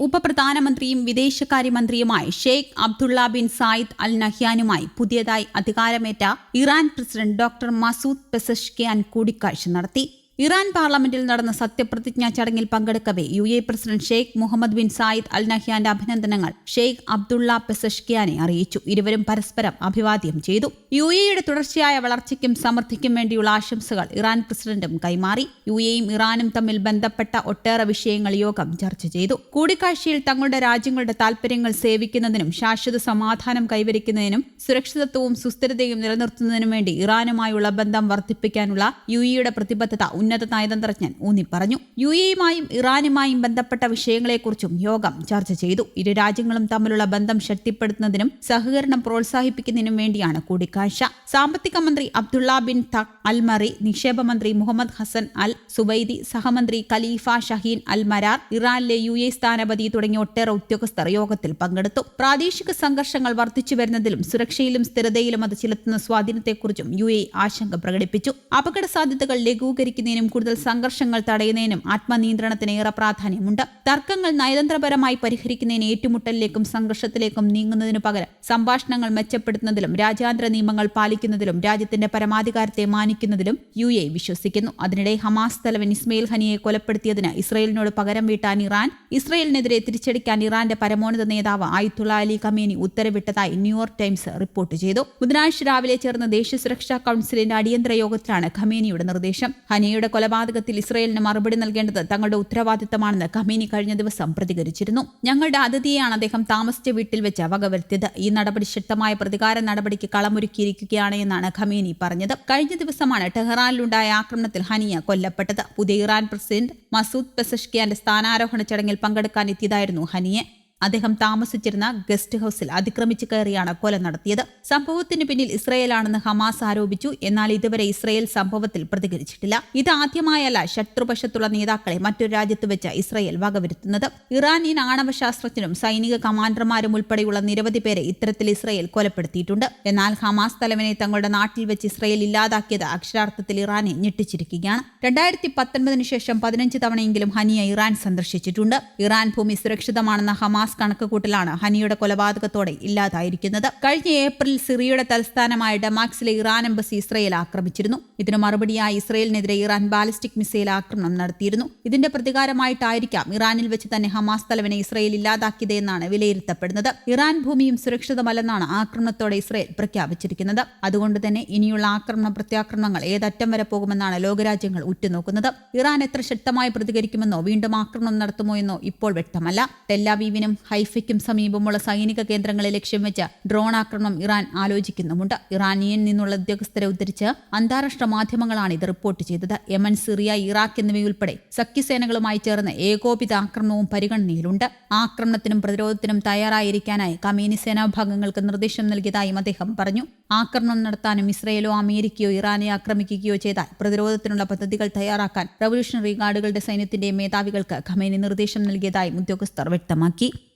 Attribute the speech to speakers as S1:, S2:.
S1: ഉപപ്രധാനമന്ത്രിയും വിദേശകാര്യമന്ത്രിയുമായ Sheikh Abdullah bin Zayed Al നഹ്യാനുമായി പുതിയതായി അധികാരമേറ്റ Iran president doctor Masoud Pezeshkian കൂടിക്കാഴ്ച നടത്തി. Iran പാർലമെന്റിൽ നടന്ന സത്യപ്രതിജ്ഞാ ചടങ്ങിൽ പങ്കെടുക്കവെ U A president Sheikh Mohammed bin Zayed Al നഹ്യാന്റെ അഭിനന്ദനങ്ങൾ ഷെയ്ഖ് അബ്ദുള്ള പെസഷ്കിയാനെ അറിയിച്ചു. ഇരുവരും പരസ്പരം അഭിവാദ്യം ചെയ്തു. യു എയുടെ തുടർച്ചയായ വളർച്ചയ്ക്കും സമൃദ്ധിക്കും വേണ്ടിയുള്ള ആശംസകൾ ഇറാൻ പ്രസിഡന്റും കൈമാറി. യു എയും ഇറാനും തമ്മിൽ ബന്ധപ്പെട്ട ഒട്ടേറെ വിഷയങ്ങൾ യോഗം ചർച്ച ചെയ്തു. കൂടിക്കാഴ്ചയിൽ തങ്ങളുടെ രാജ്യങ്ങളുടെ താൽപര്യങ്ങൾ സേവിക്കുന്നതിനും ശാശ്വത സമാധാനം കൈവരിക്കുന്നതിനും സുരക്ഷിതത്വവും സുസ്ഥിരതയും നിലനിർത്തുന്നതിനും വേണ്ടി ഇറാനുമായുള്ള ബന്ധം വർദ്ധിപ്പിക്കാനുള്ള യു എയുടെ പ്രതിബദ്ധത ഉന്നത നയതന്ത്രജ്ഞൻ ഊന്നി പറഞ്ഞു. യു എയുമായും ഇറാനുമായും ബന്ധപ്പെട്ട വിഷയങ്ങളെക്കുറിച്ചും യോഗം ചർച്ച ചെയ്തു. ഇരു രാജ്യങ്ങളും തമ്മിലുള്ള ബന്ധം ശക്തിപ്പെടുത്തുന്നതിനും സഹകരണം പ്രോത്സാഹിപ്പിക്കുന്നതിനും വേണ്ടിയാണ് കൂടിക്കാഴ്ച. സാമ്പത്തിക മന്ത്രി അബ്ദുള്ള ബിൻ തക് അൽ മറി നിക്ഷേപ മന്ത്രി മുഹമ്മദ് ഹസൻ അൽ സുബൈദി സഹമന്ത്രി ഖലീഫ ഷഹീൻ അൽ മരാർ ഇറാനിലെ യു എ സ്ഥാനപതി തുടങ്ങിയ ഒട്ടേറെ ഉദ്യോഗസ്ഥർ യോഗത്തിൽ പങ്കെടുത്തു. പ്രാദേശിക സംഘർഷങ്ങൾ വർദ്ധിച്ചു വരുന്നതിലും സുരക്ഷയിലും സ്ഥിരതയിലും അത് ചെലുത്തുന്ന സ്വാധീനത്തെക്കുറിച്ചും യു എ ആശങ്ക പ്രകടിപ്പിച്ചു. അപകട സാധ്യതകൾ ലഘൂകരിക്കുന്നതിനും കൂടുതൽ സംഘർഷങ്ങൾ തടയുന്നതിനും ആത്മനിയന്ത്രണത്തിന് ഏറെ പ്രാധാന്യമുണ്ട്. തർക്കങ്ങൾ നയതന്ത്രപരമായി പരിഹരിക്കുന്നതിന് ഏറ്റുമുട്ടലിലേക്കും സംഘർഷത്തിലേക്കും നീങ്ങുന്നതിനു പകരം സംഭാഷണങ്ങൾ മെച്ചപ്പെടുത്തുന്നതിലും രാജ്യാന്തര നിയമങ്ങൾ പാലിക്കുന്നതിലും രാജ്യത്തിന്റെ പരമാധികാരത്തെ മാനിക്കുന്നതിലും യു എ വിശ്വസിക്കുന്നു. അതിനിടെ ഹമാസ് തലവൻ ഇസ്മയിൽ ഹനിയെ കൊലപ്പെടുത്തിയതിന് ഇസ്രയേലിനോട് പകരം വീട്ടാൻ ഇറാൻ ഇസ്രയേലിനെതിരെ തിരിച്ചടിക്കാൻ ഇറാന്റെ പരമോന്നത നേതാവ് ആയിത്തുള്ള അലി ഖമേനി ഉത്തരവിട്ടതായി ന്യൂയോർക്ക് ടൈംസ് റിപ്പോർട്ട് ചെയ്തു. ബുധനാഴ്ച രാവിലെ ചേർന്ന ദേശീയ സുരക്ഷാ കൌൺസിലിന്റെ അടിയന്തര യോഗത്തിലാണ് ഖമേനിയുടെ നിർദ്ദേശം. ഹനിയുടെ കൊലപാതകത്തിൽ ഇസ്രയേലിന് മറുപടി നൽകേണ്ടത് തങ്ങളുടെ ഉത്തരവാദിത്തമാണെന്ന് ഖമേനി കഴിഞ്ഞ ദിവസം പ്രതികരിച്ചിരുന്നു. ഞങ്ങളുടെ അതിഥിയെയാണ് അദ്ദേഹം താമസിച്ച വീട്ടിൽ വെച്ച് വകവരുത്തിയത്. ഈ നടപടി ശക്തമായ പ്രതികാര നടപടിക്ക് കളമൊരുക്കിയിരിക്കുകയാണ് എന്നാണ് ഖമേനി പറഞ്ഞത്. കഴിഞ്ഞ ദിവസമാണ് ടെഹ്റാനിലുണ്ടായ ആക്രമണത്തിൽ ഹനിയ കൊല്ലപ്പെട്ടത്. പുതിയ ഇറാൻ പ്രസിഡന്റ് മസൂദ് പെസഷ്കിയാന്റെ സ്ഥാനാരോഹണ ചടങ്ങിൽ പങ്കെടുക്കാൻ എത്തിയതായിരുന്നു ഹനിയെ. അദ്ദേഹം താമസിച്ചിരുന്ന ഗസ്റ്റ് ഹൌസിൽ അതിക്രമിച്ചു കയറിയാണ് കൊല നടത്തിയത്. സംഭവത്തിന് പിന്നിൽ ഇസ്രയേലാണെന്ന് ഹമാസ് ആരോപിച്ചു. എന്നാൽ ഇതുവരെ ഇസ്രയേൽ സംഭവത്തിൽ പ്രതികരിച്ചിട്ടില്ല. ഇതാദ്യമായല്ല ശത്രുപക്ഷത്തുള്ള നേതാക്കളെ മറ്റൊരു രാജ്യത്ത് വെച്ച് ഇസ്രയേൽ വകവരുത്തുന്നത്. ഇറാനിയൻ ആണവ ശാസ്ത്രജ്ഞരും സൈനിക കമാൻഡർമാരും ഉൾപ്പെടെയുള്ള നിരവധി പേരെ ഇത്തരത്തിൽ ഇസ്രയേൽ കൊലപ്പെടുത്തിയിട്ടുണ്ട്. എന്നാൽ ഹമാസ് തലവനെ തങ്ങളുടെ നാട്ടിൽ വെച്ച് ഇസ്രയേൽ ഇല്ലാതാക്കിയത് അക്ഷരാർത്ഥത്തിൽ ഇറാനെ ഞെട്ടിച്ചിരിക്കുകയാണ്. രണ്ടായിരത്തി പത്തൊൻപതിനു ശേഷം പതിനഞ്ച് തവണയെങ്കിലും ഹനിയ ഇറാൻ സന്ദർശിച്ചിട്ടുണ്ട്. ഇറാൻ ഭൂമി സുരക്ഷിതമാണെന്ന ഹമാസ് ഹമാസ് കണക്കുകൂട്ടലാണ് ഹനിയുടെ കൊലപാതകത്തോടെ ഇല്ലാതായിരിക്കുന്നത്. കഴിഞ്ഞ ഏപ്രിൽ സിറിയയുടെ തലസ്ഥാനമായ ഡമാക്സിലെ ഇറാൻ എംബസി ഇസ്രയേൽ ആക്രമിച്ചിരുന്നു. ഇതിനു മറുപടിയായി ഇസ്രയേലിനെതിരെ ഇറാൻ ബാലിസ്റ്റിക് മിസൈൽ ആക്രമണം നടത്തിയിരുന്നു. ഇതിന്റെ പ്രതികാരമായിട്ടായിരിക്കാം ഇറാനിൽ വെച്ച് തന്നെ ഹമാസ് തലവനെ ഇസ്രയേൽ ഇല്ലാതാക്കിയതെന്നാണ് വിലയിരുത്തപ്പെടുന്നത്. ഇറാൻ ഭൂമിയും സുരക്ഷിതമല്ലെന്നാണ് ആക്രമണത്തോടെ ഇസ്രയേൽ പ്രഖ്യാപിച്ചിരിക്കുന്നത്. അതുകൊണ്ട് തന്നെ ഇനിയുള്ള ആക്രമണ പ്രത്യാക്രമണങ്ങൾ ഏതറ്റം വരെ പോകുമെന്നാണ് ലോകരാജ്യങ്ങൾ ഉറ്റുനോക്കുന്നത്. ഇറാൻ എത്ര ശക്തമായി പ്രതികരിക്കുമെന്നോ വീണ്ടും ആക്രമണം നടത്തുമോ എന്നോ ഇപ്പോൾ വ്യക്തമല്ല. ടെല്ലാവീവിനും ഹൈഫയ്ക്കും സമീപമുള്ള സൈനിക കേന്ദ്രങ്ങളെ ലക്ഷ്യം വെച്ച് ഡ്രോൺ ആക്രമണം ഇറാൻ ആലോചിക്കുന്നുമുണ്ട്. ഇറാനിയൻ നിന്നുള്ള ഉദ്യോഗസ്ഥരെ ഉദ്ധരിച്ച് അന്താരാഷ്ട്ര മാധ്യമങ്ങളാണ് ഇത് റിപ്പോർട്ട് ചെയ്തത്. യമൻ സിറിയ ഇറാഖ് എന്നിവയുൾപ്പെടെ സഖ്യസേനകളുമായി ചേർന്ന് ഏകോപിത ആക്രമണവും പരിഗണനയിലുണ്ട്. ആക്രമണത്തിനും പ്രതിരോധത്തിനും തയ്യാറായിരിക്കാനായി കമീനി സേനാഭാഗങ്ങൾക്ക് നിർദ്ദേശം നൽകിയതായും അദ്ദേഹം പറഞ്ഞു. ആക്രമണം നടത്താനും ഇസ്രയേലോ അമേരിക്കയോ ഇറാനെ ആക്രമിക്കുകയോ ചെയ്താൽ പ്രതിരോധത്തിനുള്ള പദ്ധതികൾ തയ്യാറാക്കാൻ റവല്യൂഷണറി ഗാർഡുകളുടെ സൈന്യത്തിന്റെ മേധാവികൾക്ക് ഖമേനി നിർദ്ദേശം നൽകിയതായും ഉദ്യോഗസ്ഥർ വ്യക്തമാക്കി.